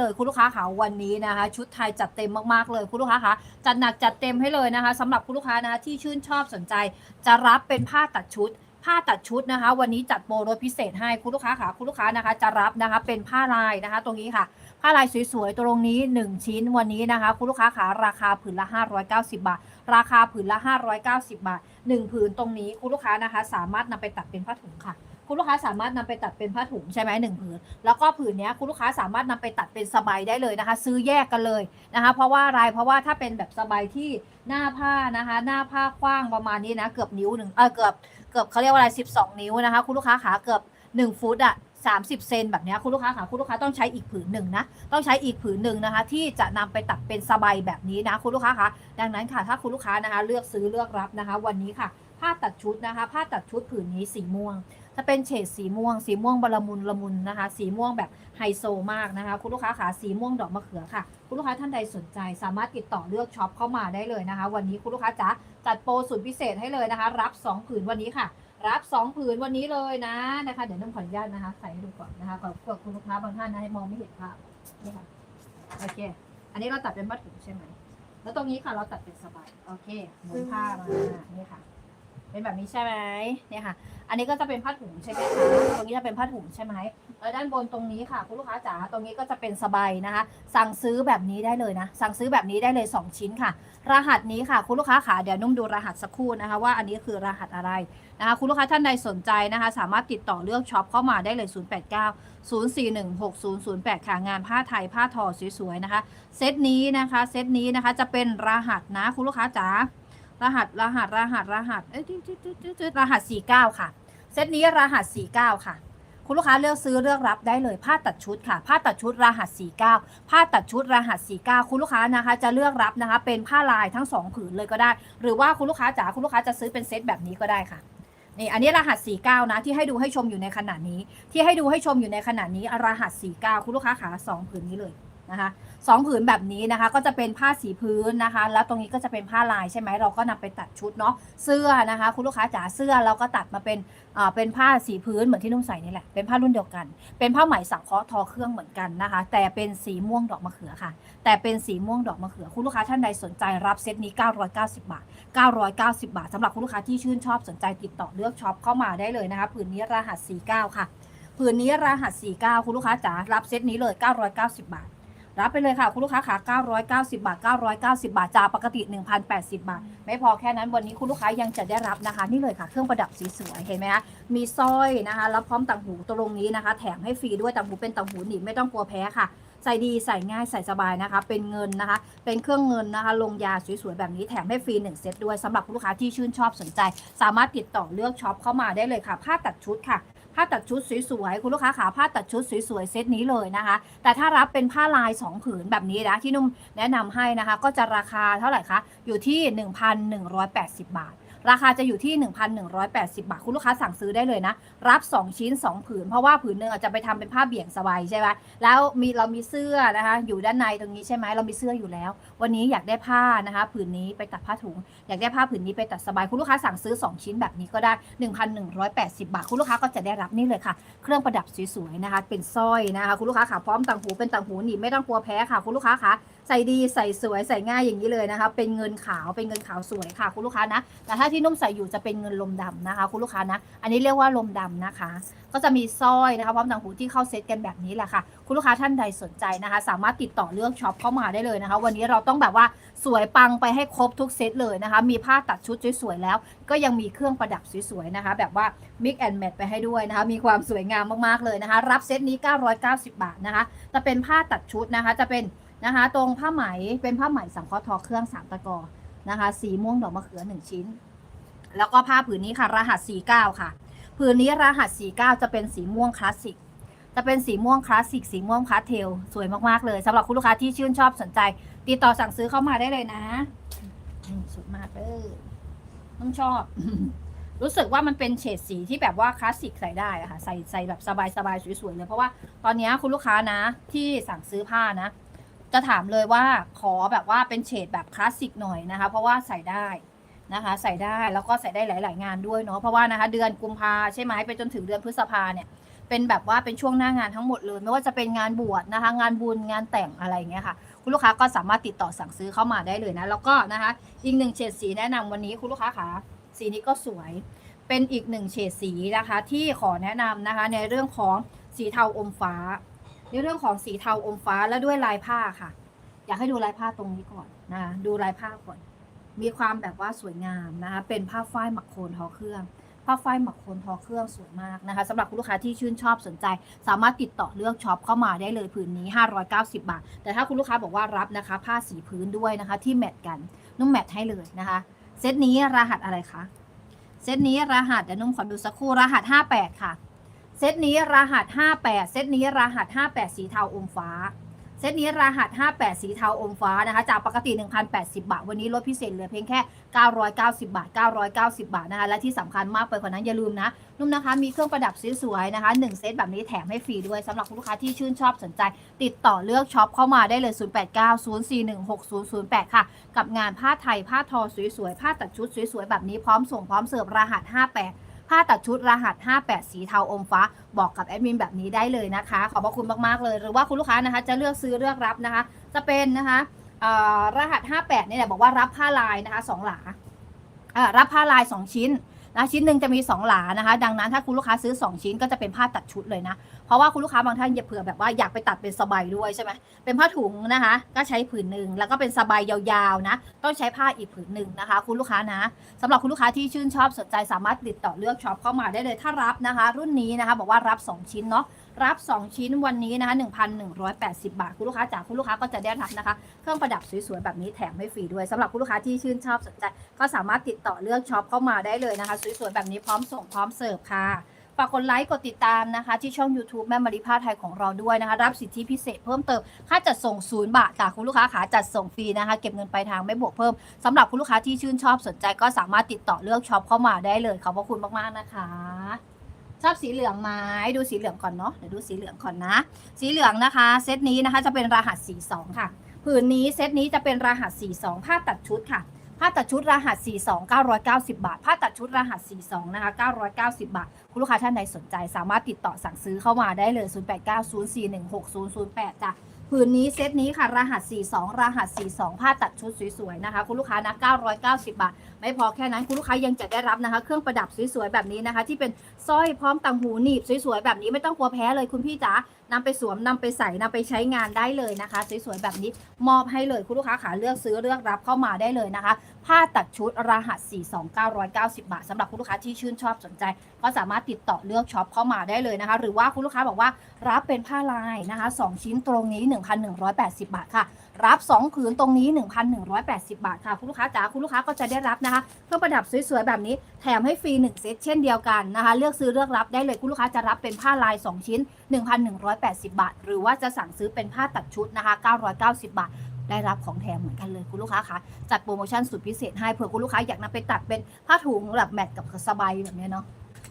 เลยคุณลูกค้าค่ะวันนี้นะคะ ชุดไทยจัดเต็มมากๆเลยคุณลูกค้าคะจัดหนักจัดเต็มให้เลยนะคะสำหรับคุณลูกค้านะคะที่ชื่นชอบสนใจ จะรับเป็นผ้าตัดชุด ผ้าตัดชุดนะคะ วันนี้จัดโปรลดพิเศษให้คุณลูกค้าค่ะคุณลูกค้านะคะ จะรับนะคะเป็นผ้าลายนะคะ ตรงนี้ค่ะผ้าลายสวยๆ ตรงนี้ 1 ชิ้นวันนี้นะคะ คุณลูกค้าขาราคาผืนละ 590 บาท ราคาผืนละ 590 บาท 1 ผืนตรงนี้คุณลูกค้านะคะ สามารถนำไปตัดเป็นผ้าถุงค่ะ คุณลูกค้าสามารถนำไปตัดเป็นผ้าถุงใช่ไหมหนึ่งผืนแล้วก็ผืนนี้คุณลูกค้าสามารถนำไปตัดเป็นสบายได้เลยนะคะ ซื้อแยกกันเลยนะคะ เพราะว่าอะไรเพราะว่าถ้าเป็นแบบสบายที่หน้าผ้านะคะ หน้าผ้ากว้างประมาณนี้นะ เกือบนิ้วหนึ่งเออเกือบเกือบเขาเรียกว่าอะไร12นิ้วนะคะ คุณลูกค้าขาเกือบ1ฟุตอะ30เซนแบบนี้คุณลูกค้าขาคุณลูกค้าต้องใช้อีกผืนหนึ่งนะต้องใช้อีกผืนหนึ่งนะคะ ที่จะนำไปตัดเป็นสบายแบบนี้นะคุณลูกค้าคะดังนั้นค่ะถ้าคุณลูกค้านะคะ เลือกซื้อเลือกรับนะคะ วันนี้ค่ะ ผ้าตัดชุดนะคะ ผ้าตัดชุดผืนนี้สีม่วง จะเป็นเฉดสีม่วง สีม่วงบละมุนละมุนนะคะ สีม่วงแบบไฮโซมากนะคะ คุณลูกค้าขาสีม่วงดอกมะเขือค่ะ คุณลูกค้าท่านใดสนใจ สามารถติดต่อเลือกช็อปเข้ามาได้เลยนะคะ วันนี้คุณลูกค้าจ๋าจัดโปรสุดพิเศษให้เลยนะคะ รับ 2 ผืนวันนี้ค่ะ รับ 2 ผืนวันนี้เลยนะนะคะ เดี๋ยวต้องขออนุญาตนะคะ ใส่ให้ดูก่อนนะคะขอบคุณคุณลูกค้าบางท่านนะให้มองไม่เห็นภาพนี่ค่ะโอเค อันนี้เราตัดเป็นผ้าถุงใช่ไหมแล้วตรงนี้ค่ะเราตัดเป็นสบายโอเคหมุนผ้ามานี่ค่ะ เป็นแบบนี้ใช่ไหมเนี่ยค่ะ อันนี้ก็จะเป็นผ้าถุงใช่ไหมคะตรงนี้จะเป็นผ้าถุงใช่ไหมแล้วด้านบนตรงนี้ค่ะคุณลูกค้าจ๋าตรงนี้ก็จะเป็นสบายนะคะ สั่งซื้อแบบนี้ได้เลยนะ สั่งซื้อแบบนี้ได้เลย 2 ชิ้นค่ะ รหัสนี้ค่ะคุณลูกค้าขาเดี๋ยวนุ่มดูรหัสสักครู่นะคะ ว่าอันนี้คือรหัสอะไรนะคะคุณลูกค้าท่านใดสนใจนะคะ สามารถติดต่อเลือกช็อปเข้ามาได้เลย 089 0416008 ค่ะงานผ้าไทยผ้าทอสวยๆนะคะ เซตนี้นะคะ เซตนี้นะคะจะเป็นรหัสนะคุณลูกค้าจ๋า รหัสรหัสรหัสรหัสเอ้ยจิ๊ดจิ๊ดจิ๊ดจิ๊ดจิ๊ดรหัส49ค่ะ เซตนี้รหัส49ค่ะ คุณลูกค้าเลือกซื้อเลือกรับได้เลยผ้าตัดชุดค่ะ ผ้าตัดชุดรหัส49ผ้าตัดชุดรหัส49คุณลูกค้านะคะ จะเลือกรับนะคะ เป็นผ้าลายทั้ง2ผืนเลยก็ได้ หรือว่าคุณลูกค้าจ๋าคุณลูกค้าจะซื้อเป็นเซตแบบนี้ก็ได้ค่ะนี่อันนี้รหัส 49 นะ ที่ให้ดูให้ชมอยู่ในขณะนี้ ที่ให้ดูให้ชมอยู่ในขณะนี้รหัส 49 คุณลูกค้าขา2ผืนนี้เลย นะคะสองผืนแบบนี้นะคะ ก็จะเป็นผ้าสีพื้นนะคะ แล้วตรงนี้ก็จะเป็นผ้าลายใช่ไหมเราก็นำไปตัดชุดเนาะเสื้อนะคะ คุณลูกค้าจ๋าเสื้อเราก็ตัดมาเป็นอ่าเป็นผ้าสีพื้นเหมือนที่นุ่มใส่นี่แหละเป็นผ้ารุ่นเดียวกัน เป็นผ้าไหมสังเคราะห์ทอเครื่องเหมือนกันนะคะ แต่เป็นสีม่วงดอกมะเขือค่ะ แต่เป็นสีม่วงดอกมะเขือ คุณลูกค้าท่านใดสนใจรับเซตนี้ 990 บาท 990 บาทสำหรับคุณลูกค้าที่ชื่นชอบสนใจติดต่อเลือกช็อปเข้ามาได้เลยนะคะผืนนี้รหัส 49 ค่ะผืนนี้รหัส 49 คุณลูกค้าจ๋ารับเซตนี้เลย 990 บาท รับไปเลยค่ะ คุณลูกค้าขา990 บาท 990 บาทจากปกติ 1,080 บาท ไม่พอแค่นั้นวันนี้คุณลูกค้ายังจะได้รับนะคะ นี่เลยค่ะ เครื่องประดับสีสวยเห็นไหมคะมีสร้อยนะคะ แล้วพร้อมต่างหูตรงนี้นะคะ แถมให้ฟรีด้วยต่างหูเป็นต่างหูหนีบไม่ต้องกลัวแพ้ค่ะใส่ดีใส่ง่ายใส่สบายนะคะ เป็นเงินนะคะ เป็นเครื่องเงินนะคะ ลงยาสวยๆแบบนี้แถมให้ฟรี 1 เซตด้วยสำหรับคุณลูกค้าที่ชื่นชอบสนใจ สามารถติดต่อเลือกช็อปเข้ามาได้เลยค่ะ ผ้าตัดชุดค่ะ ผ้าตัดชุดสวยๆคุณลูกค้าขาผ้าตัดชุดสวยๆเซตนี้เลยนะคะ แต่ถ้ารับเป็นผ้าลาย 2 ผืนแบบนี้นะที่นุ่มแนะนำให้นะคะ ก็จะราคาเท่าไหร่คะอยู่ที่ 1,180 บาท ราคาจะอยู่ที่ 1,180 บาท คุณลูกค้าสั่งซื้อได้เลยนะ รับ 2 ชิ้น 2 ผืน เพราะว่าผืนหนึ่งอาจจะไปทำเป็นผ้าเบี่ยงสบายใช่ไหมแล้วมีเรามีเสื้อนะคะ อยู่ด้านในตรงนี้ใช่ไหมเรามีเสื้ออยู่แล้ว วันนี้อยากได้ผ้านะคะ ผืนนี้ไปตัดผ้าถุง อยากได้ผ้าผืนนี้ไปตัดสบาย คุณลูกค้าสั่งซื้อ 2 ชิ้นแบบนี้ก็ได้ 1,180 บาท คุณลูกค้าก็จะได้รับนี่เลยค่ะ เครื่องประดับสวยๆนะคะ เป็นสร้อยนะคะ คุณลูกค้าขาพร้อมต่างหูเป็นต่างหูหนีไม่ต้องกลัวแพ้ค่ะ คุณลูกค้าคะ ใส่ดีใส่สวยใส่ง่ายอย่างนี้เลยนะคะ เป็นเงินขาวเป็นเงินขาวสวยค่ะ คุณลูกค้านะ แต่ถ้าที่นุ่มใส่อยู่จะเป็นเงินลมดำนะคะ คุณลูกค้านะ อันนี้เรียกว่าลมดำนะคะ ก็จะมีสร้อยนะคะพร้อมต่างหูที่เข้าเซตกันแบบนี้แหละค่ะ คุณลูกค้าท่านใดสนใจนะคะ สามารถติดต่อเลือกช็อปเข้ามาได้เลยนะคะ วันนี้เราต้องแบบว่าสวยปังไปให้ครบทุกเซตเลยนะคะ มีผ้าตัดชุดสวยๆแล้ว ก็ยังมีเครื่องประดับสวยๆนะคะ แบบว่า mix and match ไปให้ด้วยนะคะ มีความสวยงามมากๆเลยนะคะ รับเซตนี้ 990 บาทนะคะ จะเป็นผ้าตัดชุดนะคะ จะเป็น นะคะ ตรงผ้าไหมเป็นผ้าไหมสังเคราะห์ทอเครื่องสามตะกอนะคะ สีม่วงดอกมะเขือหนึ่งชิ้น แล้วก็ผ้าผืนนี้ค่ะ รหัส 49 ค่ะ ผืนนี้รหัส 49 จะเป็นสีม่วงคลาสสิกจะเป็นสีม่วงคลาสสิกสีม่วงพาสเทลสวยมากๆเลยสำหรับคุณลูกค้าที่ชื่นชอบสนใจ ติดต่อสั่งซื้อเข้ามาได้เลยนะสวยมากเลยต้องชอบ รู้สึกว่ามันเป็นเฉดสีที่แบบว่าคลาสสิกใส่ได้อะค่ะใส่ใส่แบบสบายๆสวยๆเลยเพราะว่าตอนนี้คุณลูกค้านะ ที่สั่งซื้อผ้านะ จะถามเลยว่าขอแบบว่าเป็นเฉดแบบคลาสสิกหน่อยนะคะ เพราะว่าใส่ได้นะคะ ใส่ได้แล้วก็ใส่ได้หลาย ๆ งานด้วยเนาะเพราะว่านะคะ เดือนกุมภาใช่ไหมไปจนถึงเดือนพฤษภาเนี่ยเป็นแบบว่าเป็นช่วงหน้างานทั้งหมดเลย ไม่ว่าจะเป็นงานบวชนะคะ งานบุญงานแต่งอะไรเงี้ยค่ะ คุณลูกค้าก็สามารถติดต่อสั่งซื้อเข้ามาได้เลยนะ แล้วก็นะคะอีกหนึ่งเฉดสีแนะนำวันนี้คุณลูกค้าคะสีนี้ก็สวยเป็นอีกหนึ่งเฉดสีนะคะ ที่ขอแนะนำนะคะในเรื่องของสีเทาอมฟ้า ในเรื่องของสีเทาอมฟ้าและด้วยลายผ้าค่ะ อยากให้ดูลายผ้าตรงนี้ก่อนนะดูลายผ้าก่อน มีความแบบว่าสวยงามนะคะเป็นผ้าฝ้ายหมักโคนทอเครื่องผ้าฝ้ายหมักโคนทอเครื่องสวยมากนะคะสำหรับคุณลูกค้าที่ชื่นชอบสนใจ สามารถติดต่อเลือกช็อปเข้ามาได้เลยผืนนี้ 590 บาท แต่ถ้าคุณลูกค้าบอกว่ารับนะคะ ผ้าสีพื้นด้วยนะคะ ที่แมทกันนุ่มแมทให้เลยนะคะ เซตนี้รหัสอะไรคะเซตนี้รหัสเดี๋ยวนุ่มขอดูสักครู่รหัส 58 ค่ะ เซตนี้รหัส 58 เซตนี้รหัส 58 สีเทาอมฟ้า เซตนี้รหัส 58 สีเทาอมฟ้านะคะ จากปกติ 1,080 บาท วันนี้ลดพิเศษเหลือเพียงแค่ 990 บาท 990 บาทนะคะ และที่สำคัญมากไปกว่านั้นอย่าลืมนะ นุ่มนะคะ มีเครื่องประดับสวยๆนะคะ 1 เซตแบบนี้แถมให้ฟรีด้วยสำหรับคุณลูกค้าที่ชื่นชอบสนใจ ติดต่อเลือกช็อปเข้ามาได้เลย 0890416008 ค่ะ กับงานผ้าไทยผ้าทอสวยๆผ้าตัดชุดสวยๆแบบนี้พร้อมส่งพร้อมเสิร์ฟรหัส 58 ผ้าตัดชุดรหัส 58 สีเทาอมฟ้า บอกกับแอดมินแบบนี้ได้เลยนะคะ ขอบพระคุณมากๆเลย หรือว่าคุณลูกค้านะคะจะเลือกซื้อเลือกรับนะคะ จะเป็นนะคะรหัส 58เนี่ยแหละบอกว่ารับผ้าลายนะคะสองหลาอ่ารับผ้าลาย 2 ชิ้น นะชิ้นหนึ่งจะมี 2 หลานะคะ ดังนั้นถ้าคุณลูกค้าซื้อ 2 ชิ้นก็จะเป็นผ้าตัดชุดเลยนะ เพราะว่าคุณลูกค้าบางท่านอย่าเผื่อแบบว่าอยากไปตัดเป็นสบายด้วยใช่ไหมเป็นผ้าถุงนะคะ ก็ใช้ผืนหนึ่งแล้วก็เป็นสบายยาวๆนะ ต้องใช้ผ้าอีกผืนหนึ่งนะคะ คุณลูกค้านะสำหรับคุณลูกค้าที่ชื่นชอบสนใจสามารถติดต่อเลือกช็อปเข้ามาได้เลยถ้ารับนะคะ รุ่นนี้นะคะ บอกว่ารับ 2 ชิ้นเนาะ รับ 2 ชิ้นวันนี้นะคะ1,180 บาท คุณลูกค้าจากคุณลูกค้าก็จะได้รับนะคะ เครื่องประดับสวยๆ แบบนี้แถมให้ฟรีด้วยสำหรับคุณลูกค้าที่ชื่นชอบสนใจ ก็สามารถติดต่อเลือกช็อปเข้ามาได้เลยนะคะ สวยๆ แบบนี้พร้อมส่งพร้อมเสิร์ฟค่ะฝากกดไลค์กดติดตามนะคะ ที่ช่อง YouTube แม่มาริผ้าไทยของเราด้วยนะคะ รับสิทธิพิเศษเพิ่มเติม ค่าจัดส่งศูนย์บาทค่ะคุณลูกค้าขาจัดส่งฟรีนะคะ เก็บเงินปลายทางไม่บวกเพิ่มสำหรับคุณลูกค้าที่ชื่นชอบสนใจก็สามารถติดต่อเลือกช็อปเข้ามาได้เลยขอบพระคุณมากๆนะคะ ชอบสีเหลืองไหมดูสีเหลืองก่อนเนาะเดี๋ยวดูสีเหลืองก่อนนะ สีเหลืองนะคะ เซตนี้นะคะจะเป็นรหัส42ค่ะ ผืนนี้เซตนี้จะเป็นรหัส42ผ้าตัดชุดค่ะผ้าตัดชุดรหัส 42 990 บาท ผ้าตัดชุดรหัส 42 นะคะ 990 บาท คุณลูกค้าท่านใดสนใจ สามารถติดต่อสั่งซื้อเข้ามาได้เลย 0890416008 จ้ะ ผืนนี้เซตนี้ค่ะ รหัส 42 รหัส 42 ผ้าตัดชุดสวยๆนะคะ คุณลูกค้านะ990 บาท ไม่พอแค่นั้นคุณลูกค้ายังจะได้รับนะคะ เครื่องประดับสวยๆแบบนี้นะคะ ที่เป็นสร้อยพร้อมต่างหูหนีบสวยๆแบบนี้ไม่ต้องกลัวแพ้เลยคุณพี่จ๋า นำไปสวมนำไปใส่นำไปใช้งานได้เลยนะคะ สวยๆแบบนี้มอบให้เลยคุณลูกค้าขาเลือกซื้อเลือกรับเข้ามาได้เลยนะคะ ผ้าตัดชุดรหัส 42990 บาทสำหรับคุณลูกค้าที่ชื่นชอบสนใจ ก็สามารถติดต่อเลือกช็อปเข้ามาได้เลยนะคะ หรือว่าคุณลูกค้าบอกว่ารับเป็นผ้าลายนะคะ 2 ชิ้นตรงนี้ 1,180 บาทค่ะ รับ 2 ผืนตรงนี้ 1,180 บาทค่ะ คุณลูกค้าจ๋าคุณลูกค้าก็จะได้รับนะคะเครื่องประดับสวยๆ แบบนี้แถมให้ฟรี 1 เซตเช่นเดียวกันนะคะ เลือกซื้อเลือกรับได้เลยคุณลูกค้าจะรับเป็นผ้าลาย 2 ชิ้น 1,180 บาท หรือว่าจะสั่งซื้อเป็นผ้าตัดชุดนะคะ990 บาทได้รับของแถมเหมือนกันเลยคุณลูกค้าคะจัดโปรโมชั่นสุดพิเศษให้เผื่อคุณลูกค้าอยากนำไปตัดเป็นผ้าถุงแบบแมทกับสบายแบบนี้เนาะ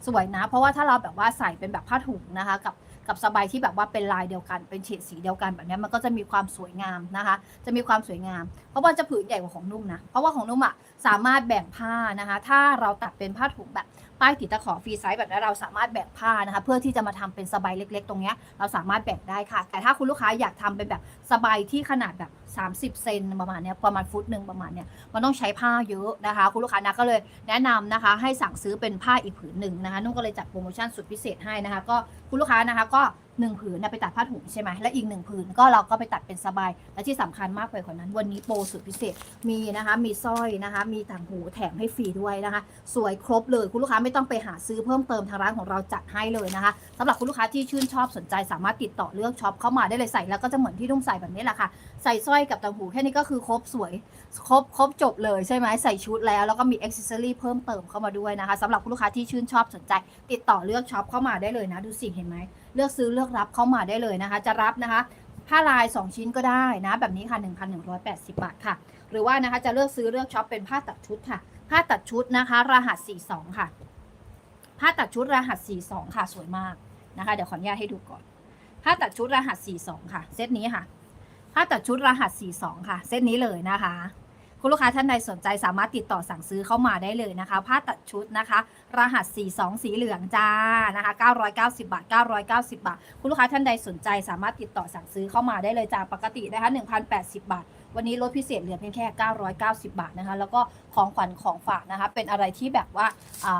สวยนะ เพราะว่าถ้าเราแบบว่าใส่เป็นแบบผ้าถุงนะคะกับ กับสบายที่แบบว่าเป็นลายเดียวกัน เป็นเฉดสีเดียวกันแบบนี้มันก็จะมีความสวยงามนะคะ จะมีความสวยงาม เพราะว่าจะผืนใหญ่กว่าของนุ่มนะ เพราะว่าของนุ่มอะสามารถแบ่งผ้านะคะ ถ้าเราตัดเป็นผ้าถุงแบบ ป้ายติดตะขอฟรีไซส์แบบนี้เราสามารถแบ่งผ้านะคะ เพื่อที่จะมาทำเป็นสบายเล็ก ๆ ตรงนี้เราสามารถแบ่งได้ค่ะ แต่ถ้าคุณลูกค้าอยากทำเป็นแบบสบายที่ขนาดแบบ30 เซนประมาณเนี้ยประมาณฟุตหนึ่งประมาณเนี้ยมันต้องใช้ผ้าเยอะนะคะ คุณลูกค้านะก็เลยแนะนำนะคะ ให้สั่งซื้อเป็นผ้าอีกผืนหนึ่งนะคะนุ่นก็เลยจัดโปรโมชั่นสุดพิเศษให้นะคะ ก็คุณลูกค้านะคะก็ หนึ่งผืนนะไปตัดผ้าถุงใช่ไหมและอีกหนึ่งผืนก็เราก็ไปตัดเป็นสบาย และที่สำคัญมากไปกว่านั้น วันนี้โปรสุดพิเศษมีนะคะมีสร้อยนะคะ มีต่างหูแถมให้ฟรีด้วยนะคะ สวยครบเลยคุณลูกค้าไม่ต้องไปหาซื้อเพิ่มเติมทางร้านของเราจัดให้เลยนะคะสำหรับคุณลูกค้าที่ชื่นชอบสนใจสามารถติดต่อเลือกช็อปเข้ามาได้เลยใส่แล้วก็จะเหมือนที่นุ่มใส่แบบนี้แหละค่ะใส่สร้อยกับต่างหูแค่นี้ก็คือครบสวยครบครบจบเลยใช่ไหมใส่ชุดแล้วแล้วก็มีอ็อกซิเรี่เพิ่มเติมเข้ามาด้วยนะคะสำหรับคุณลูกค้าที่ชื่นชอบสนใจ ติดต่อเลือกช็อปเข้ามาได้เลยนะ ดูสิเห็นไหม เลือกซื้อเลือกรับเข้ามาได้เลยนะคะ จะรับนะคะผ้าลาย 2 ชิ้นก็ได้นะ แบบนี้ค่ะ 1,180 บาทค่ะ หรือว่านะคะจะเลือกซื้อเลือกช็อปเป็นผ้าตัดชุดค่ะ ผ้าตัดชุดนะคะ รหัส 42 ค่ะ ผ้าตัดชุดรหัส 42 ค่ะ สวยมากนะคะ เดี๋ยวขออนุญาตให้ดูก่อน ผ้าตัดชุดรหัส 42 ค่ะ เซตนี้ค่ะ ผ้าตัดชุดรหัส 42 ค่ะ เซตนี้เลยนะคะ คุณลูกค้าท่านใดสนใจสามารถติดต่อสั่งซื้อเข้ามาได้เลยนะคะ ผ้าตัดชุดนะคะ รหัส 42 สีเหลืองจ้านะคะ990 บาท 990 บาท คุณลูกค้าท่านใดสนใจสามารถติดต่อสั่งซื้อเข้ามาได้เลยจากปกตินะคะ1,080 บาท วันนี้ลดพิเศษเหลือเพียงแค่ 990 บาทนะคะ แล้วก็ของขวัญของฝากนะคะ เป็นอะไรที่แบบว่า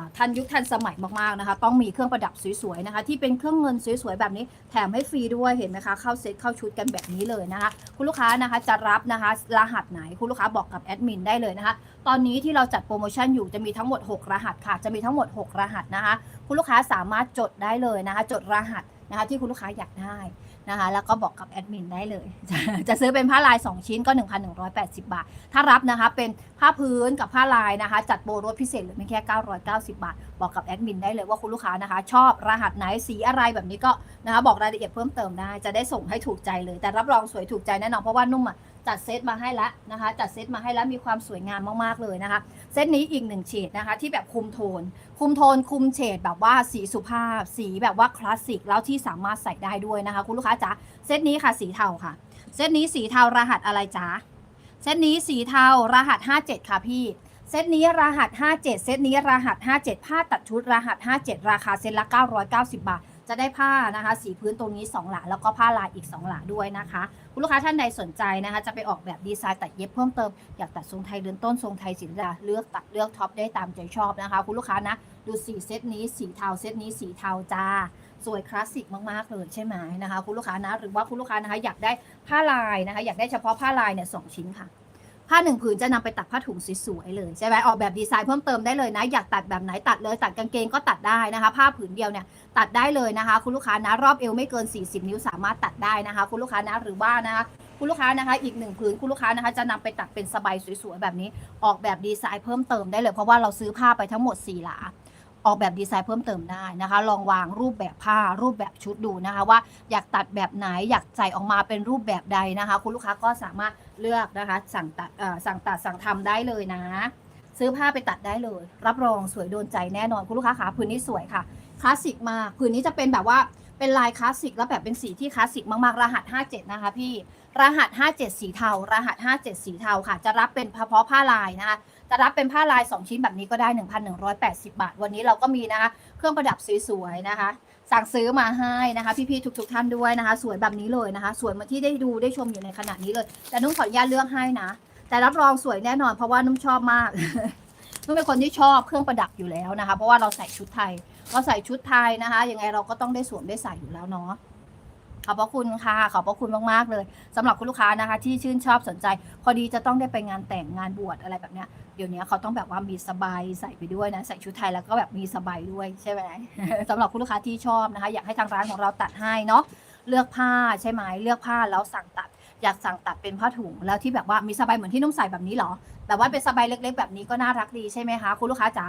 าทันยุคทันสมัยมากๆนะคะ ต้องมีเครื่องประดับสวยๆนะคะ ที่เป็นเครื่องเงินสวยๆแบบนี้ แถมให้ฟรีด้วยเห็นไหมคะ เข้าเซ็ตเข้าชุดกันแบบนี้เลยนะคะ คุณลูกค้านะคะจะรับนะคะรหัสไหนคุณลูกค้าบอกกับแอดมินได้เลยนะคะ ตอนนี้ที่เราจัดโปรโมชั่นอยู่จะมีทั้งหมด 6 รหัสค่ะ จะมีทั้งหมด 6 รหัสนะคะ คุณลูกค้าสามารถจดได้เลยนะคะ จดรหัสนะคะที่คุณลูกค้าอยากได้ นะคะ แล้วก็บอกกับแอดมินได้เลยจะจะซื้อเป็นผ้าลาย 2 ชิ้นก็ 1,180 บาท ถ้ารับนะคะ เป็นผ้าพื้นกับผ้าลายนะคะ จัดโปรถพิเศษหรือเพียงแค่ 990 บาท บอกกับแอดมินได้เลยว่าคุณลูกค้านะคะ ชอบรหัสไหนสีอะไรแบบนี้ก็นะคะบอกรายละเอียดเพิ่มเติมได้ จะได้ส่งให้ถูกใจเลย แต่รับรองสวยถูกใจแน่นอนเพราะว่านุ่มอะจัดเซตมาให้แล้วนะคะ จัดเซตมาให้แล้วมีความสวยงามมากๆเลยนะคะ เซตนี้อีกหนึ่งเฉดนะคะ ที่แบบคุมโทน คุมโทนคุมเฉดแบบว่าสีสุภาพ สีแบบว่าคลาสสิกแล้วที่สามารถใส่ได้ด้วยนะคะ คุณลูกค้าจ๋าเซตนี้ค่ะสีเทาค่ะ เซตนี้สีเทารหัสอะไรจ๊ะเซตนี้สีเทารหัส 57 ค่ะพี่เซตนี้รหัส 57 เซตนี้รหัส 57 ผ้าตัดชุดรหัส 57 ราคาเซตละ 990 บาท จะได้ผ้านะคะสีพื้นตรงนี้ 2 หลาแล้วก็ผ้าลายอีก 2 หลาด้วยนะคะ คุณลูกค้าท่านใดสนใจนะคะจะไปออกแบบดีไซน์ตัดเย็บเพิ่มเติมอยากตัดทรงไทยเรือนต้นทรงไทยศิลปะเลือกตัดเลือกท็อปได้ตามใจชอบนะคะ คุณลูกค้านะดูสีเซตนี้สีเทาเซตนี้สีเทาจ้าสวยคลาสสิกมากๆเลยใช่ไหมนะคะ คุณลูกค้านะหรือว่าคุณลูกค้านะคะอยากได้ผ้าลายนะคะ อยากได้เฉพาะผ้าลายเนี่ยสองชิ้นค่ะ ผ้าหนึ่งผืนจะนำไปตัดผ้าถุงสวยๆเลยใช่ไหมออกแบบดีไซน์เพิ่มเติมได้เลยนะ อยากตัดแบบไหนตัดเลย ตัดกางเกงก็ตัดได้นะคะ ผ้าผืนเดียวเนี่ยตัดได้เลยนะคะ คุณลูกค้านะรอบเอวไม่เกิน 40 นิ้วสามารถตัดได้นะคะ คุณลูกค้านะหรือว่านะคะคุณลูกค้านะคะอีกหนึ่งผืนคุณลูกค้านะคะจะนำไปตัดเป็นสบายสวยๆแบบนี้ ออกแบบดีไซน์เพิ่มเติมได้เลยเพราะว่าเราซื้อผ้าไปทั้งหมด4หลาออกแบบดีไซน์เพิ่มเติมได้นะคะ ลองวางรูปแบบผ้ารูปแบบชุดดูนะคะ ว่าอยากตัดแบบไหนอยากใส่ออกมาเป็นรูปแบบใดนะคะ คุณลูกค้าก็สามารถ เลือกนะคะ สั่งตัดสั่งตัดสั่งทำได้เลยนะ ซื้อผ้าไปตัดได้เลย รับรองสวยโดนใจแน่นอนคุณลูกค้าขาผืนนี้สวยค่ะคลาสสิกมากผืนนี้จะเป็นแบบว่าเป็นลายคลาสสิกแล้วแบบเป็นสีที่คลาสสิกมากๆ รหัส 57 นะคะพี่ รหัส 57 สีเทา รหัส 57 สีเทาค่ะ จะรับเป็นเฉพาะผ้าลายนะคะ จะรับเป็นผ้าลาย 2 ชิ้นแบบนี้ก็ได้ 1,180 บาท วันนี้เราก็มีนะคะ เครื่องประดับสวยๆนะคะ สั่งซื้อมาให้นะคะพี่ๆทุก ๆ ท่านด้วยนะคะ สวยแบบนี้เลยนะคะ สวยเหมาที่ได้ดูได้ชมอยู่ในขณะนี้เลย แต่นุ่มขออนุญาตเลือกให้นะ แต่รับรองสวยแน่นอน เพราะว่านุ่มชอบมากนุ่มเป็นคนที่ชอบเครื่องประดับอยู่แล้วนะคะ เพราะว่าเราใส่ชุดไทย เราใส่ชุดไทยนะคะยังไงเราก็ต้องได้สวมได้ใส่อยู่แล้วเนาะ อบพระคุณค่ะ ขอบพระคุณมากๆเลยสำหรับคุณลูกค้านะคะ ที่ชื่นชอบสนใจ พอดีจะต้องได้ไปงานแต่งงานบวชอะไรแบบเนี้ยเดี๋ยวนี้เขาต้องแบบว่ามีสบายใส่ไปด้วยนะใส่ชุดไทยแล้วก็แบบมีสบายด้วยใช่ไหมสำหรับคุณลูกค้าที่ชอบนะคะ อยากให้ทางร้านของเราตัดให้เนาะเลือกผ้าใช่ไหมเลือกผ้าแล้วสั่งตัด อยากสั่งตัดเป็นผ้าถุงแล้วที่แบบว่ามีสบายเหมือนที่นุ่มใส่แบบนี้เหรอ แต่ว่าเป็นสบายเล็กๆ แบบนี้ก็น่ารักดีใช่ไหมคะคุณลูกค้าจ๋า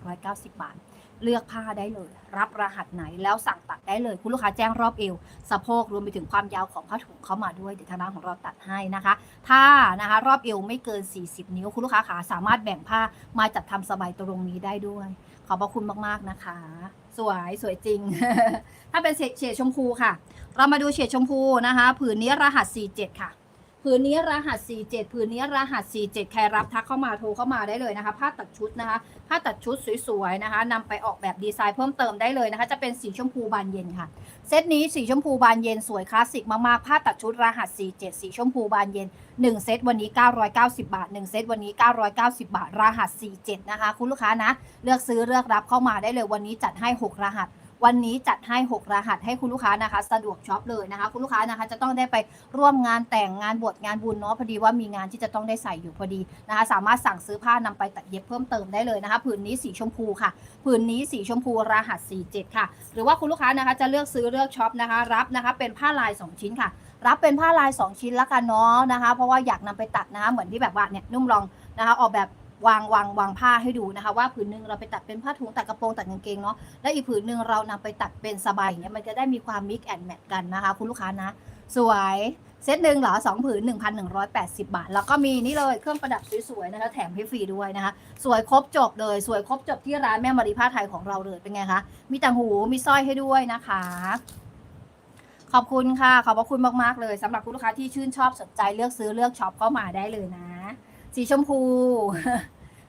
1,290 บาท เลือกผ้าได้เลย รับรหัสไหนแล้วสั่งตัดได้เลย คุณลูกค้าแจ้งรอบเอวสะโพกรวมไปถึงความยาวของผ้าถุงเข้ามาด้วยเดี๋ยวทางร้านของเราตัดให้นะคะ ถ้านะคะรอบเอวไม่เกิน 40 นิ้ว คุณลูกค้าขาสามารถแบ่งผ้ามาจัดทำสบายตรงนี้ได้ด้วย ขอบพระคุณมากๆนะคะ สวยสวยจริง ถ้าเป็นเฉดเฉดชมพูค่ะ เรามาดูเฉดชมพูนะคะ ผืนนี้รหัส 47 ค่ะ ผืนนี้รหัส 47ผืนนี้รหัส 47 ใครรับทักเข้ามาโทรเข้ามาได้เลยนะคะ ผ้าตัดชุดนะคะ ผ้าตัดชุดสวยๆนะคะนำไปออกแบบดีไซน์เพิ่มเติมได้เลยนะคะ จะเป็นสีชมพูบานเย็นค่ะ เซตนี้สีชมพูบานเย็นสวยคลาสสิกมากๆ ผ้าตัดชุดรหัส 47 สีชมพูบานเย็น 1 เซตวันนี้ 990 บาท 1 เซตวันนี้ 990 บาท รหัส 47 นะคะ คุณลูกค้านะ เลือกซื้อเลือกรับเข้ามาได้เลยวันนี้จัดให้ 6 รหัส วันนี้จัดให้ 6 รหัสให้คุณลูกค้านะคะ สะดวกช็อปเลยนะคะ คุณลูกค้านะคะจะต้องได้ไปร่วมงานแต่งงานบวชงานบุญเนาะพอดีว่ามีงานที่จะต้องได้ใส่อยู่พอดีนะคะ สามารถสั่งซื้อผ้านำไปตัดเย็บเพิ่มเติมได้เลยนะคะผืนนี้สีชมพูค่ะผืนนี้สีชมพูรหัส 47 ค่ะ หรือว่าคุณลูกค้านะคะจะเลือกซื้อเลือกช็อปนะคะ รับนะคะ เป็นผ้าลาย 2 ชิ้นค่ะ รับเป็นผ้าลาย 2 ชิ้นละกันเนาะนะคะ เพราะว่าอยากนำไปตัดนะคะเหมือนที่แบบว่าเนี่ยนุ่มลองนะคะ ออกแบบ วางวางวางผ้าให้ดูนะคะ ว่าผืนหนึ่งเราไปตัดเป็นผ้าถุงตัดกระโปรงตัดกางเกงเนาะและอีกผืนหนึ่งเรานำไปตัดเป็นสบายเนี่ยมันจะได้มีความมิกแอนด์แมทกันนะคะ คุณลูกค้านะ สวยเซตหนึ่งเหรอสองผืน 1,180 บาท แล้วก็มีนี่เลยเครื่องประดับสวยๆนะคะแถมให้ฟรีด้วยนะคะ สวยครบจบเลย สวยครบจบที่ร้านแม่มารีผ้าไทยของเราเลยเป็นไงคะ มีต่างหูมีสร้อยให้ด้วยนะคะ ขอบคุณค่ะ ขอบพระคุณมากๆเลยสำหรับคุณลูกค้าที่ชื่นชอบสนใจเลือกซื้อเลือกช็อปเข้ามาได้เลยนะ สีชมพู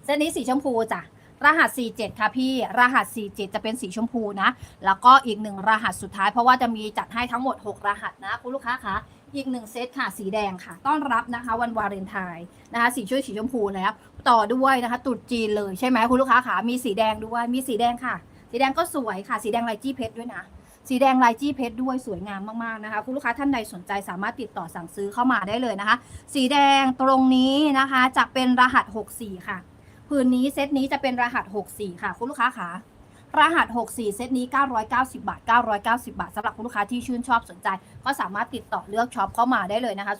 เส้นนี้สีชมพูจ้ะรหัส 47 ค่ะพี่ รหัส 47 จะเป็นสีชมพูนะ แล้วก็อีกหนึ่งรหัสสุดท้ายเพราะว่าจะมีจัดให้ทั้งหมด 6 รหัสนะคุณลูกค้าคะอีกหนึ่งเซตค่ะสีแดงค่ะ ต้อนรับนะคะ วันวาเลนไทน์นะคะสีช่วยสีชมพูแล้วต่อด้วยนะคะตุดจีนเลยใช่ไหมคุณลูกค้าคะมีสีแดงด้วยมีสีแดงค่ะ สีแดงก็สวยค่ะ สีแดงลายจี้เพชรด้วยนะสีแดงลายจี้เพชรด้วยสวยงามมากๆนะคะ คุณลูกค้าท่านใดสนใจสามารถติดต่อสั่งซื้อเข้ามาได้เลยนะคะ สีแดงตรงนี้นะคะจะเป็นรหัส 64 ค่ะ ผืนนี้เซตนี้จะเป็นรหัส 64 ค่ะ คุณลูกค้าคะรหัส 64 เซตนี้ 990 บาท 990 บาทสำหรับคุณลูกค้าที่ชื่นชอบสนใจ ก็สามารถติดต่อเลือกช็อปเข้ามาได้เลยนะคะ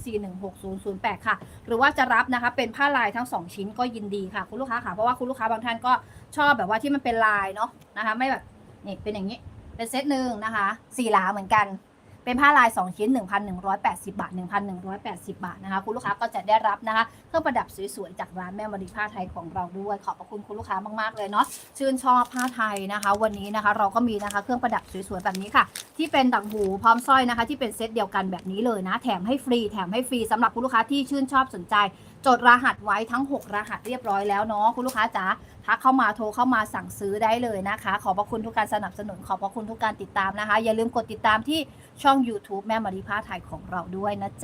0890416008 ค่ะ หรือว่าจะรับนะคะ เป็นผ้าลายทั้ง 2 ชิ้นก็ยินดีค่ะ คุณลูกค้าค่ะ เพราะว่าคุณลูกค้าบางท่านก็ชอบแบบว่าที่มันเป็นลายเนาะนะคะ ไม่แบบนี่เป็นอย่างนี้ เป็นเซตหนึ่งนะคะ สี่หลาเหมือนกัน เป็นผ้าลาย 2 ชิ้น 1,180 บาท 1,180 บาทนะคะ คุณลูกค้าก็จะได้รับนะคะเครื่องประดับสวยๆ จากร้านแม่มารีผ้าไทยของเราด้วย ขอบพระคุณคุณลูกค้ามากๆเลยเนาะ ชื่นชอบผ้าไทยนะคะ วันนี้นะคะเราก็มีนะคะเครื่องประดับสวยๆ แบบนี้ค่ะ ที่เป็นต่างหูพร้อมสร้อยนะคะ ที่เป็นเซตเดียวกันแบบนี้เลยนะ แถมให้ฟรี แถมให้ฟรีสำหรับคุณลูกค้าที่ชื่นชอบสนใจ จดรหัสไว้ทั้ง 6 รหัสเรียบร้อยแล้วเนาะคุณลูกค้าจ๋าทักเข้ามาโทรเข้ามาสั่งซื้อได้เลยนะคะ ขอบพระคุณทุกการสนับสนุน ขอบพระคุณทุกการติดตามนะคะ อย่าลืมกดติดตามที่ช่อง YouTube แม่มารีพาไทยของเราด้วยนะจ๊ะ